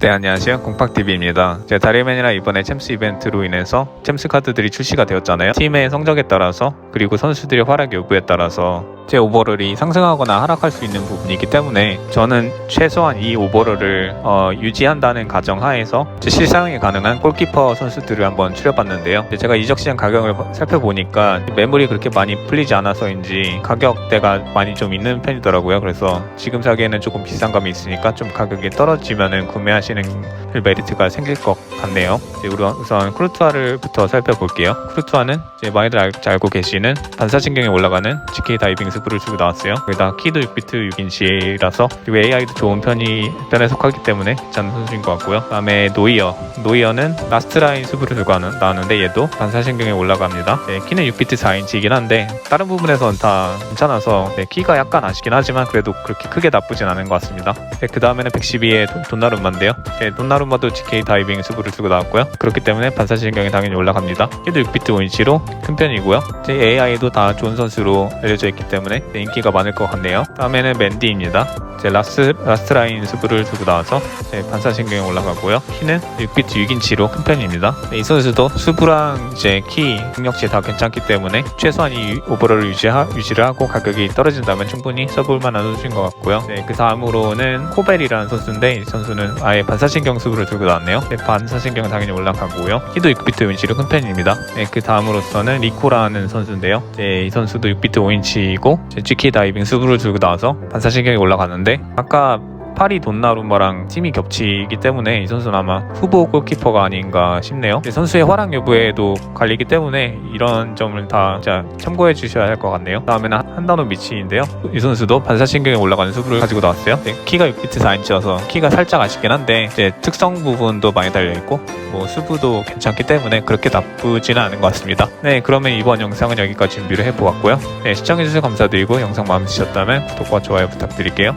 네 안녕하세요. 공팍TV입니다. 제 다리맨이라 이번에 챔스 이벤트로 인해서 챔스 카드들이 출시가 되었잖아요. 팀의 성적에 따라서 그리고 선수들의 활약 여부에 따라서 제 오버롤이 상승하거나 하락할 수 있는 부분이기 때문에 저는 최소한 이 오버롤을 어, 유지한다는 가정하에서 제 실사용이 가능한 골키퍼 선수들을 한번 추려봤는데요 제가 이적 시장 가격을 살펴보니까 매물이 그렇게 많이 풀리지 않아서인지 가격대가 많이 좀 있는 편이더라고요 그래서 지금 사기에는 조금 비싼 감이 있으니까 좀 가격이 떨어지면은 구매하시는 메리트가 생길 것 같네요. 우선 크루투아를부터 살펴볼게요. 크루투아는 많이들 알, 잘 알고 계시는 반사신경에 올라가는 GK 다이빙 스 프를 주고 나왔어요. 거기다 키도 6비트 6인치라서 그리고 AI도 좋은 편이 편에 속하기 때문에 괜찮은 선수인 것 같고요. 그다음에 노이어, 노이어는 라스트라인 스프를 들고 나왔는데 얘도 반사신경에 올라갑니다. 네, 키는 6비트 4인치이긴 한데 다른 부분에선 다 괜찮아서 네, 키가 약간 아쉽긴 하지만 그래도 그렇게 크게 나쁘진 않은 것 같습니다. 네, 그 다음에는 112의 돈나룸마인데요. 네, 돈나룸마도 GK 다이빙 스프를 들고 나왔고요. 그렇기 때문에 반사신경이 당연히 올라갑니다. 얘도 6비트 5인치로 큰 편이고요. 제 AI도 다 좋은 선수로 알려져 있기 때문에 네, 인기가 많을 것 같네요. 다음에는 맨디입니다. 제 라스, 라스트 라인 스프를 들고 나와서 제 반사신경이 올라가고요. 키는 6비트 6인치로 큰 편입니다. 네, 이 선수도 수브랑 이제 키 능력치 다 괜찮기 때문에 최소한 이 오버롤을 유지하, 유지를 하고 가격이 떨어진다면 충분히 써볼 만한 선수인 것 같고요. 네, 그 다음으로는 코벨이라는 선수인데 이 선수는 아예 반사신경 수브를 들고 나왔네요. 네, 반사신경은 당연히 올라가고요. 키도 6비트 5인치로 큰 편입니다. 네, 그 다음으로서는 리코라는 선수인데요. 네, 이 선수도 6비트 5인치이고 GK 다이빙 수브를 들고 나와서 반사신경이 올라가는데 아까 파리 돈나룸마랑 팀이 겹치기 때문에 이 선수는 아마 후보 골키퍼가 아닌가 싶네요. 이 선수의 활약 여부에도 갈리기 때문에 이런 점을 다 참고해 주셔야 할 것 같네요. 다음에는 한단호 미치인데요. 이 선수도 반사신경에 올라가는 수부를 가지고 나왔어요. 네, 키가 6비트 4인치여서 키가 살짝 아쉽긴 한데 이제 특성 부분도 많이 달려 있고 뭐 수부도 괜찮기 때문에 그렇게 나쁘지는 않은 것 같습니다. 네, 그러면 이번 영상은 여기까지 준비를 해보았고요. 네, 시청해주셔서 감사드리고 영상 마음에 드셨다면 구독과 좋아요 부탁드릴게요.